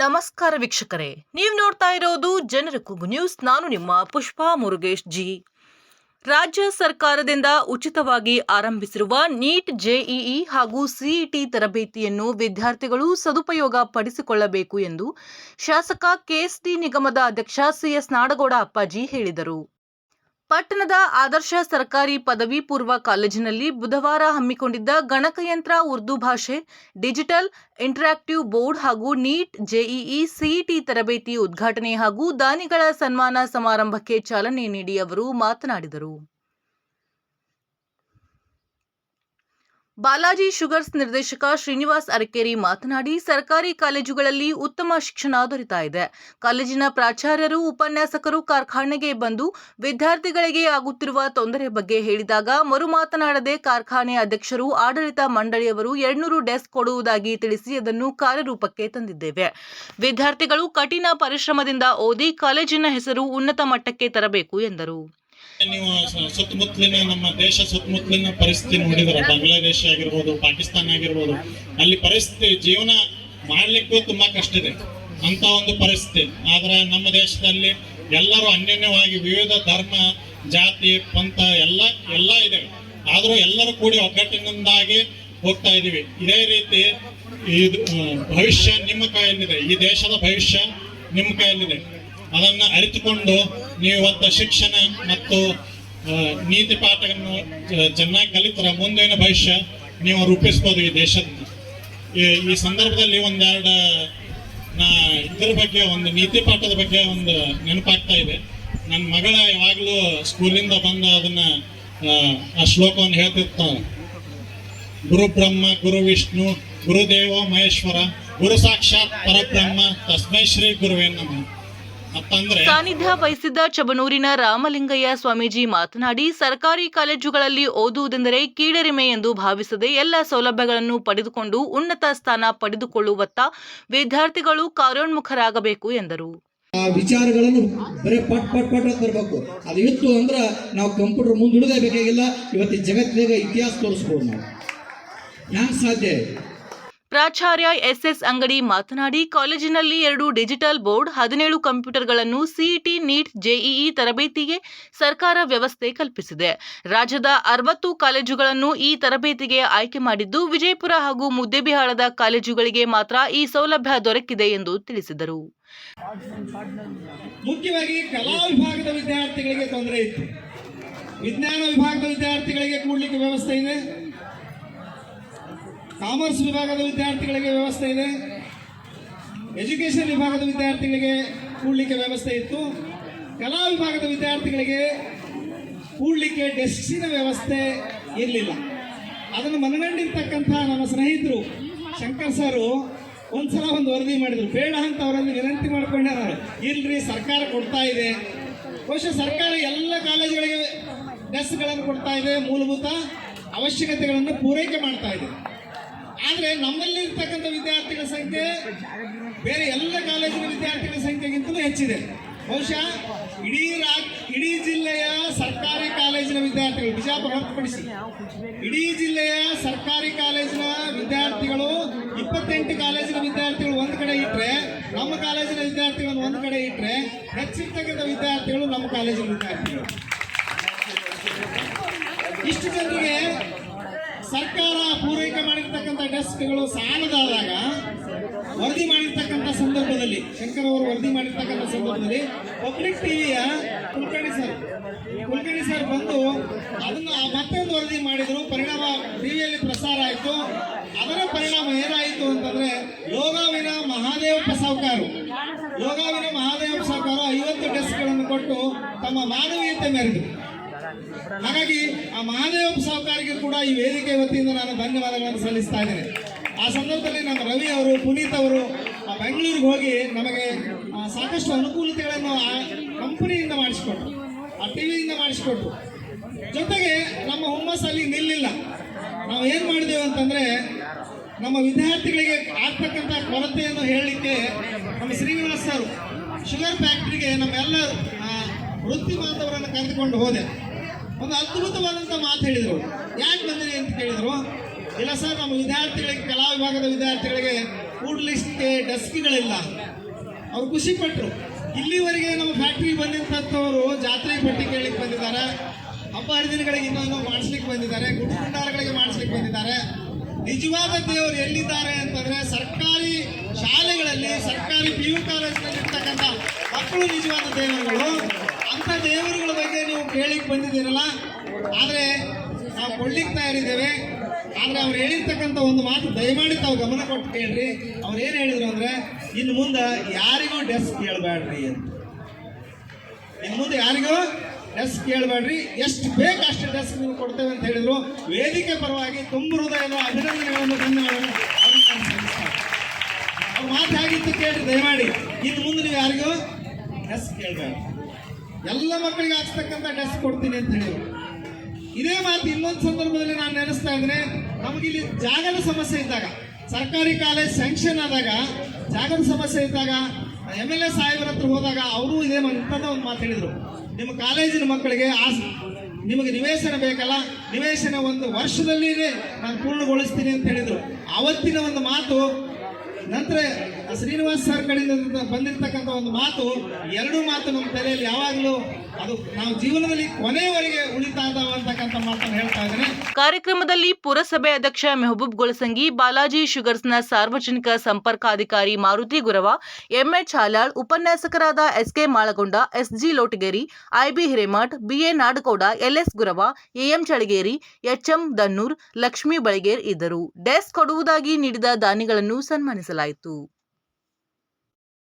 ನಮಸ್ಕಾರ ವೀಕ್ಷಕರೇ, ನೀವು ನೋಡ್ತಾ ಇರೋದು ಜನರ ಕೂಗು ನ್ಯೂಸ್, ನಾನು ನಿಮ್ಮ ಪುಷ್ಪಾ ಮುರುಗೇಶ್ ಜಿ. ರಾಜ್ಯ ಸರ್ಕಾರದಿಂದ ಉಚಿತವಾಗಿ ಆರಂಭಿಸಿರುವ ನೀಟ್ ಜೆಇಇ ಹಾಗೂ ಸಿಇಟಿ ತರಬೇತಿಯನ್ನು ವಿದ್ಯಾರ್ಥಿಗಳು ಸದುಪಯೋಗ ಪಡಿಸಿಕೊಳ್ಳಬೇಕು ಎಂದು ಶಾಸಕ ಕೆಎಸ್ಟಿ ನಿಗಮದ ಅಧ್ಯಕ್ಷ ಸಿಎಸ್ ನಾಡಗೌಡ ಅಪ್ಪಾಜಿ ಹೇಳಿದರು. ಪಟ್ಟಣದ ಆದರ್ಶ ಸರ್ಕಾರಿ ಪದವಿ ಪೂರ್ವ ಕಾಲೇಜಿನಲ್ಲಿ ಬುಧವಾರ ಹಮ್ಮಿಕೊಂಡಿದ್ದ ಗಣಕಯಂತ್ರ ಉರ್ದು ಭಾಷೆ, ಡಿಜಿಟಲ್ ಇಂಟರಾಕ್ಟಿವ್ ಬೋರ್ಡ್ ಹಾಗೂ ನೀಟ್ ಜೆಇಇ ಸಿಇಟಿ ತರಬೇತಿ ಉದ್ಘಾಟನೆ ಹಾಗೂ ದಾನಿಗಳ ಸನ್ಮಾನ ಸಮಾರಂಭಕ್ಕೆ ಚಾಲನೆ ನೀಡಿ ಅವರು ಮಾತನಾಡಿದರು. ಬಾಲಾಜಿ ಶುಗರ್ಸ್ ನಿರ್ದೇಶಕ ಶ್ರೀನಿವಾಸ್ ಅರಕೇರಿ ಮಾತನಾಡಿ, ಸರ್ಕಾರಿ ಕಾಲೇಜುಗಳಲ್ಲಿ ಉತ್ತಮ ಶಿಕ್ಷಣ ದೊರೆತಾ ಇದೆ. ಕಾಲೇಜಿನ ಪ್ರಾಚಾರ್ಯರು, ಉಪನ್ಯಾಸಕರು ಕಾರ್ಖಾನೆಗೆ ಬಂದು ವಿದ್ಯಾರ್ಥಿಗಳಿಗೆ ಆಗುತ್ತಿರುವ ತೊಂದರೆ ಬಗ್ಗೆ ಹೇಳಿದಾಗ, ಮರು ಮಾತನಾಡದೆ ಕಾರ್ಖಾನೆ ಅಧ್ಯಕ್ಷರು, ಆಡಳಿತ ಮಂಡಳಿಯವರು ಎರಡ್ನೂರು ಡೆಸ್ಕ್ ಕೊಡುವುದಾಗಿ ತಿಳಿಸಿ ಅದನ್ನು ಕಾರ್ಯರೂಪಕ್ಕೆ ತಂದಿದ್ದೇವೆ. ವಿದ್ಯಾರ್ಥಿಗಳು ಕಠಿಣ ಪರಿಶ್ರಮದಿಂದ ಓದಿ ಕಾಲೇಜಿನ ಹೆಸರು ಉನ್ನತ ಮಟ್ಟಕ್ಕೆ ತರಬೇಕು ಎಂದರು. ನೀವು ಸುತ್ತಮುತ್ತಲಿನ ನಮ್ಮ ದೇಶ ಸುತ್ತಮುತ್ತಲಿನ ಪರಿಸ್ಥಿತಿ ನೋಡಿದ್ರೆ, ಬಾಂಗ್ಲಾದೇಶ ಆಗಿರ್ಬೋದು, ಪಾಕಿಸ್ತಾನ ಆಗಿರ್ಬೋದು, ಅಲ್ಲಿ ಪರಿಸ್ಥಿತಿ ಜೀವನ ಮಾಡ್ಲಿಕ್ಕೂ ತುಂಬಾ ಕಷ್ಟ ಇದೆ. ಅಂತ ಒಂದು ಪರಿಸ್ಥಿತಿ. ಆದ್ರೆ ನಮ್ಮ ದೇಶದಲ್ಲಿ ಎಲ್ಲರೂ ಅನ್ಯೋನ್ಯವಾಗಿ ವಿವಿಧ ಧರ್ಮ, ಜಾತಿ, ಪಂಥ ಎಲ್ಲ ಎಲ್ಲ ಇದೆ. ಆದರೂ ಎಲ್ಲರೂ ಕೂಡಿ ಒಗ್ಗಟ್ಟಿನಿಂದಾಗಿ ಹೋಗ್ತಾ ಇದೀವಿ. ಇದೇ ರೀತಿ ಇದು ಭವಿಷ್ಯ ನಿಮ್ಮ ಕೈಯಲ್ಲಿದೆ. ಈ ದೇಶದ ಭವಿಷ್ಯ ನಿಮ್ಮ ಕೈಯಲ್ಲಿದೆ. ಅದನ್ನ ಅರಿತುಕೊಂಡು ನೀವು ಇವತ್ತು ಶಿಕ್ಷಣ ಮತ್ತು ನೀತಿ ಪಾಠಗಳನ್ನು ಚ- ಚೆನ್ನಾಗಿ ಕಲಿತರ ಮುಂದಿನ ಭವಿಷ್ಯ ನೀವು ರೂಪಿಸ್ಬೋದು ಈ ದೇಶದ ಈ ಸಂದರ್ಭದಲ್ಲಿ ಒಂದೆರಡು ನಾ ಇದ್ರ ಬಗ್ಗೆ ಒಂದು ನೀತಿ ಪಾಠದ ಬಗ್ಗೆ ಒಂದು ನೆನಪಾಗ್ತಾ ಇದೆ. ನನ್ನ ಮಗಳ ಯಾವಾಗಲೂ ಸ್ಕೂಲಿಂದ ಬಂದ ಅದನ್ನ ಆ, ಶ್ಲೋಕವನ್ನು ಹೇಳ್ತಿರ್ತ ಗುರು ಬ್ರಹ್ಮ ಗುರು ವಿಷ್ಣು ಗುರುದೇವ ಮಹೇಶ್ವರ ಗುರು ಸಾಕ್ಷಾತ್ ಪರಬ್ರಹ್ಮ ತಸ್ಮೈ ಶ್ರೀ ಗುರುವೇ ನಮಃ. ಸಾನ್ನಿಧ್ಯ ವಹಿಸಿದ್ದ ಚಬನೂರಿನ ರಾಮಲಿಂಗಯ್ಯ ಸ್ವಾಮೀಜಿ ಮಾತನಾಡಿ ಸರ್ಕಾರಿ ಕಾಲೇಜುಗಳಲ್ಲಿ ಓದುವುದೆಂದರೆ ಕೀಳರಿಮೆ ಎಂದು ಭಾವಿಸದೆ ಎಲ್ಲ ಸೌಲಭ್ಯಗಳನ್ನು ಪಡೆದುಕೊಂಡು ಉನ್ನತ ಸ್ಥಾನ ಪಡೆದುಕೊಳ್ಳುವತ್ತ ವಿದ್ಯಾರ್ಥಿಗಳು ಕಾರ್ಯೋನ್ಮುಖರಾಗಬೇಕು ಎಂದರು. ವಿಚಾರಗಳನ್ನು ಬರೀ ಪಟ್ ಪಟ್ ಪಟ್ ಅಂತ ಬರಬೇಕು. ಅದು ಇತ್ತು ಅಂದ್ರೆ ನಾವು ಕಂಪ್ಯೂಟರ್ ಮುಂದೆ ಹಿಡಿದೇ ಬೇಕಾಗಿಲ್ಲ. ಇವತ್ತಿನ ಜಗತ್ತಿನಾಗ ಇತಿಹಾಸ ತೋರಿಸ್ಬೋದು ನಾವು. ಹ್ಯಾಂಗ ಸಾಧ್ಯ? ಪ್ರಾಚಾರ್ಯ ಎಸ್ಎಸ್ ಅಂಗಡಿ ಮಾತನಾಡಿ, ಕಾಲೇಜಿನಲ್ಲಿ ಎರಡು ಡಿಜಿಟಲ್ ಬೋರ್ಡ್, ಹದಿನೇಳು ಕಂಪ್ಯೂಟರ್ಗಳನ್ನು ಸಿಇಟಿ ನೀಟ್ ಜೆಇಇ ತರಬೇತಿಗೆ ಸರ್ಕಾರ ವ್ಯವಸ್ಥೆ ಕಲ್ಪಿಸಿದೆ. ರಾಜ್ಯದ ಅರವತ್ತು ಕಾಲೇಜುಗಳನ್ನು ಈ ತರಬೇತಿಗೆ ಆಯ್ಕೆ ಮಾಡಿದ್ದು, ವಿಜಯಪುರ ಹಾಗೂ ಮುದ್ದೇಬಿಹಾಳದ ಕಾಲೇಜುಗಳಿಗೆ ಮಾತ್ರ ಈ ಸೌಲಭ್ಯ ದೊರಕಿದೆ ಎಂದು ತಿಳಿಸಿದರು. ಮುಖ್ಯವಾಗಿ ಕಲಾ ವಿಭಾಗದ ವಿದ್ಯಾರ್ಥಿಗಳಿಗೆ ತೊಂದರೆ ವಿಜ್ಞಾನ ವಿಭಾಗದ ವಿದ್ಯಾರ್ಥಿಗಳಿಗೆ ಕೂಡ್ಲಿಕ್ಕೆ ವ್ಯವಸ್ಥೆ ಇದೆ. ಕಾಮರ್ಸ್ ವಿಭಾಗದ ವಿದ್ಯಾರ್ಥಿಗಳಿಗೆ ವ್ಯವಸ್ಥೆ ಇದೆ. ಎಜುಕೇಷನ್ ವಿಭಾಗದ ವಿದ್ಯಾರ್ಥಿಗಳಿಗೆ ಕೂಡಲಿಕ್ಕೆ ವ್ಯವಸ್ಥೆ ಇತ್ತು. ಕಲಾ ವಿಭಾಗದ ವಿದ್ಯಾರ್ಥಿಗಳಿಗೆ ಕೂಡಲಿಕ್ಕೆ ಡೆಸ್ಕಿನ ವ್ಯವಸ್ಥೆ ಇರಲಿಲ್ಲ. ಅದನ್ನು ಮನಗಂಡಿರ್ತಕ್ಕಂಥ ನಮ್ಮ ಸ್ನೇಹಿತರು ಶಂಕರ್ ಸರು ಒಂದ್ಸಲ ಒಂದು ವರದಿ ಮಾಡಿದ್ರು. ಬೇಡ ಅಂತ ಅವರಲ್ಲಿ ವಿನಂತಿ ಮಾಡ್ಕೊಂಡ್ಯಾರ ಇಲ್ರಿ ಸರ್ಕಾರ ಕೊಡ್ತಾ ಇದೆ. ಬಹುಶಃ ಸರ್ಕಾರ ಎಲ್ಲ ಕಾಲೇಜುಗಳಿಗೆ ಡೆಸ್ಕ್ಗಳನ್ನು ಕೊಡ್ತಾ ಇದೆ ಮೂಲಭೂತ ಅವಶ್ಯಕತೆಗಳನ್ನು ಪೂರೈಕೆ ಮಾಡ್ತಾ ಇದೆ. ಆದರೆ ನಮ್ಮಲ್ಲಿ ಇರ್ತಕ್ಕಂಥ ವಿದ್ಯಾರ್ಥಿಗಳ ಸಂಖ್ಯೆ ಬೇರೆ ಎಲ್ಲ ಕಾಲೇಜಿನ ವಿದ್ಯಾರ್ಥಿಗಳ ಸಂಖ್ಯೆಗಿಂತಲೂ ಹೆಚ್ಚಿದೆ. ಬಹುಶಃ ಇಡೀ ರಾ ಇಡೀ ಜಿಲ್ಲೆಯ ಸರ್ಕಾರಿ ಕಾಲೇಜಿನ ವಿದ್ಯಾರ್ಥಿಗಳು, ಬಿಜಾಪುರ ಹೊರತುಪಡಿಸಿ ಇಡೀ ಜಿಲ್ಲೆಯ ಸರ್ಕಾರಿ ಕಾಲೇಜಿನ ವಿದ್ಯಾರ್ಥಿಗಳು ಇಪ್ಪತ್ತೆಂಟು ಕಾಲೇಜಿನ ವಿದ್ಯಾರ್ಥಿಗಳು ಒಂದು ಕಡೆ ಇಟ್ಟರೆ ನಮ್ಮ ಕಾಲೇಜಿನ ವಿದ್ಯಾರ್ಥಿಗಳನ್ನು ಒಂದು ಕಡೆ ಇಟ್ಟರೆ ಹೆಚ್ಚಿರ್ತಕ್ಕಂಥ ವಿದ್ಯಾರ್ಥಿಗಳು ನಮ್ಮ ಕಾಲೇಜಿನ ವಿದ್ಯಾರ್ಥಿಗಳು. ಇಷ್ಟು ಜನರಿಗೆ ಸರ್ಕಾರ ಪೂರೈಕೆ ಮಾಡಿರ್ತಕ್ಕಂಥ ಡೆಸ್ಕ್ಗಳು ಸಾಲದಾದಾಗ ವರದಿ ಮಾಡಿರ್ತಕ್ಕಂಥ ಸಂದರ್ಭದಲ್ಲಿ, ಶಂಕರ್ ಅವರು ವರದಿ ಮಾಡಿರ್ತಕ್ಕಂಥ ಸಂದರ್ಭದಲ್ಲಿ ಪಬ್ಲಿಕ್ ಟಿವಿಯ ಕುಲ್ಕಣಿ ಸರ್ ಕುಲ್ಕಣಿ ಸರ್ ಬಂದು ಅದನ್ನು ಮತ್ತೊಂದು ವರದಿ ಮಾಡಿದ್ರು. ಪರಿಣಾಮ ಟಿವಿಯಲ್ಲಿ ಪ್ರಸಾರ ಆಯಿತು. ಅದರ ಪರಿಣಾಮ ಏನಾಯಿತು ಅಂತಂದ್ರೆ ಲೋಗಾವಿನ ಮಹಾದೇವಪ್ಪ ಸಾವುಕಾರು ಲೋಗಾವಿನ ಮಹಾದೇವ ಸಾವುಕಾರು ಐವತ್ತು ಡೆಸ್ಕ್ಗಳನ್ನು ಕೊಟ್ಟು ತಮ್ಮ ಮಾನವೀಯತೆ ಮೆರೆದರು ಹಾಗಾಗಿ ಆ ಮಹಾದೇವ ಸಾಹುಕಾರಿಗೆ ಕೂಡ ಈ ವೇದಿಕೆ ವತಿಯಿಂದ ನಾನು ಧನ್ಯವಾದಗಳನ್ನು ಸಲ್ಲಿಸ್ತಾ ಇದ್ದೇನೆ. ಆ ಸಂದರ್ಭದಲ್ಲಿ ನಮ್ಮ ರವಿ ಅವರು, ಪುನೀತ್ ಅವರು, ಆ ಬೆಂಗಳೂರಿಗೆ ಹೋಗಿ ನಮಗೆ ಸಾಕಷ್ಟು ಅನುಕೂಲತೆಗಳನ್ನು ಆ ಕಂಪನಿಯಿಂದ ಮಾಡಿಸಿಕೊಟ್ರು. ಆ ಟಿವಿಯಿಂದ ಮಾಡಿಸಿಕೊಟ್ರು. ಜೊತೆಗೆ ನಮ್ಮ ಹುಮ್ಮಸ್ಸಲ್ಲಿ ನಿಲ್ಲಿಲ್ಲ. ನಾವು ಏನು ಮಾಡಿದೆವು ಅಂತಂದ್ರೆ, ನಮ್ಮ ವಿದ್ಯಾರ್ಥಿಗಳಿಗೆ ಆಗ್ತಕ್ಕಂಥ ಕೊರತೆಯನ್ನು ಹೇಳಲಿಕ್ಕೆ ನಮ್ಮ ಶ್ರೀನಿವಾಸ್ ಸರ್, ಶುಗರ್ ಫ್ಯಾಕ್ಟ್ರಿಗೆ ನಮ್ಮೆಲ್ಲ ವೃತ್ತಿ ಬಾಂಧವರನ್ನು ಕರೆದುಕೊಂಡು ಹೋದೆ. ಒಂದು ಅದ್ಭುತವಾದಂಥ ಮಾತು ಹೇಳಿದರು. ಯಾಕೆ ಬಂದಿರಿ ಅಂತ ಕೇಳಿದರು, ಇಲ್ಲ ಸರ್, ನಮ್ಮ ವಿದ್ಯಾರ್ಥಿಗಳಿಗೆ, ಕಲಾ ವಿಭಾಗದ ವಿದ್ಯಾರ್ಥಿಗಳಿಗೆ ಕೂಡ್ಲಿಕ್ಕೆ ಡೆಸ್ಕ್ಗಳಿಲ್ಲ ಅವ್ರು ಖುಷಿ ಪಟ್ರು. ಇಲ್ಲಿವರೆಗೆ ನಮ್ಮ ಫ್ಯಾಕ್ಟ್ರಿಗೆ ಬಂದಿರ್ತವರು ಜಾತ್ರೆ ಪಟ್ಟಿ ಕೇಳಲಿಕ್ಕೆ ಬಂದಿದ್ದಾರೆ. ಹಬ್ಬ ಹರಿದಿನಗಳಿಗೆ ಇನ್ನೊಂದು ಮಾಡಿಸ್ಲಿಕ್ಕೆ ಬಂದಿದ್ದಾರೆ. ಗುಡಿ ಭಂಡಾರಗಳಿಗೆ ಮಾಡಿಸ್ಲಿಕ್ಕೆ ಬಂದಿದ್ದಾರೆ. ನಿಜವಾದ ದೇವರು ಎಲ್ಲಿದ್ದಾರೆ ಅಂತಂದ್ರೆ ಸರ್ಕಾರಿ ಶಾಲೆಗಳಲ್ಲಿ, ಸರ್ಕಾರಿ ಪಿ ಯು ಕಾಲೇಜಿನಲ್ಲಿ ಇರ್ತಕ್ಕಂಥ ಮಕ್ಕಳು ನಿಜವಾದ ದೇವರುಗಳು. ಅಂತ ದೇವರುಗಳ ಬಗ್ಗೆ ನೀವು ಕೇಳಿಕ್ ಬಂದಿದ್ದೀರಲ್ಲ? ಆದ್ರೆ ನಾವು ಕೊಡ್ಲಿಕ್ಕೆ ತಯಾರಿದ್ದೇವೆ. ಆದ್ರೆ ಅವ್ರು ಹೇಳಿರ್ತಕ್ಕಂಥ ಒಂದು ಮಾತು ದಯಮಾಡಿ ತಾವು ಗಮನ ಕೊಟ್ಟು ಕೇಳ್ರಿ. ಅವ್ರು ಏನ್ ಹೇಳಿದ್ರು ಅಂದ್ರೆ, ಇನ್ನು ಮುಂದೆ ಯಾರಿಗೂ ಡೆಸ್ಕ್ ಕೇಳಬೇಡ್ರಿ ಅಂತ. ಇನ್ನು ಮುಂದೆ ಯಾರಿಗೂ ಡೆಸ್ಕ್ ಕೇಳಬೇಡ್ರಿ ಎಷ್ಟು ಬೇಕು ಅಷ್ಟು ಡೆಸ್ಕ್ ನೀವು ಕೊಡ್ತೇವೆ ಅಂತ ಹೇಳಿದ್ರು. ವೇದಿಕೆ ಪರವಾಗಿ ತುಂಬ ಹೃದಯದ ಅಭಿನಂದನೆಗಳನ್ನು ನಾನು ಅವ್ರ ಮಾತು ಹೇಗಿತ್ತು ಕೇಳ್ರಿ, ದಯಮಾಡಿ. ಇನ್ನು ಮುಂದೆ ನೀವು ಯಾರಿಗೂ ಡೆಸ್ಕ್ ಕೇಳಬೇಡ ಎಲ್ಲ ಮಕ್ಕಳಿಗೆ ಹಾಕ್ಸ್ತಕ್ಕಂಥ ಡ್ರೆಸ್ ಕೊಡ್ತೀನಿ ಅಂತ ಹೇಳಿ. ಇದೇ ಮಾತು ಇನ್ನೊಂದು ಸಂದರ್ಭದಲ್ಲಿ ನಾನು ನೆನೆಸ್ತಾ ಇದ್ರೆ, ನಮಗಿಲ್ಲಿ ಜಾಗದ ಸಮಸ್ಯೆ ಇದ್ದಾಗ, ಸರ್ಕಾರಿ ಕಾಲೇಜ್ ಸ್ಯಾಂಕ್ಷನ್ ಆದಾಗ, ಜಾಗದ ಸಮಸ್ಯೆ ಇದ್ದಾಗ ಎಂ ಎಲ್ ಎ ಸಾಹೇಬರ ಹತ್ರ ಹೋದಾಗ ಅವರು ಇದೇ ಇಂಥದ್ದ ಒಂದು ಮಾತು ಹೇಳಿದರು. ನಿಮ್ಮ ಕಾಲೇಜಿನ ಮಕ್ಕಳಿಗೆ ಆಸ್, ನಿಮಗೆ ನಿವೇಶನ ಬೇಕಲ್ಲ, ನಿವೇಶನ ಒಂದು ವರ್ಷದಲ್ಲಿ ನಾನು ಪೂರ್ಣಗೊಳಿಸ್ತೀನಿ ಅಂತ ಹೇಳಿದರು. ಆವತ್ತಿನ ಒಂದು ಮಾತು, ನಂತರ ಶ್ರೀನಿವಾಸ್ ಸರ್ ಕಡೆಯಿಂದ ಬಂದಿರತಕ್ಕಂಥ ಒಂದು ಮಾತು, ಎರಡು ಮಾತು ನಮ್ಮ ತಲೆಯಲ್ಲಿ ಯಾವಾಗಲೂ ಅದು ನಾವು ಜೀವನದಲ್ಲಿ ಕೊನೆಯವರೆಗೆ ಉಳಿತಾ ಅಂತಕ್ಕಂಥ ಮಾತನ್ನು ಹೇಳ್ತಾ ಇದ್ದೇನೆ. ಕಾರ್ಯಕ್ರಮದಲ್ಲಿ ಪುರಸಭೆ ಅಧ್ಯಕ್ಷ ಮೆಹಬೂಬ್ ಗೊಳಸಂಗಿ, ಬಾಲಾಜಿ ಶುಗರ್ಸ್ನ ಸಾರ್ವಜನಿಕ ಸಂಪರ್ಕಾಧಿಕಾರಿ ಮಾರುತಿ ಗುರವ, ಎಂಎಚ್ ಹಾಲಾಳ್, ಉಪನ್ಯಾಸಕರಾದ SK Malagonda, SG Lotageri, IB Hiremath, BA Nadagouda, LS Gurav, AM Chalageri HM Dannur, Lakshmi Balager ಇದ್ದರು. ಡೆಸ್ಕ್ ಕೊಡುವುದಾಗಿ ನೀಡಿದ ದಾನಿಗಳನ್ನು ಸನ್ಮಾನಿಸಲಾಯಿತು.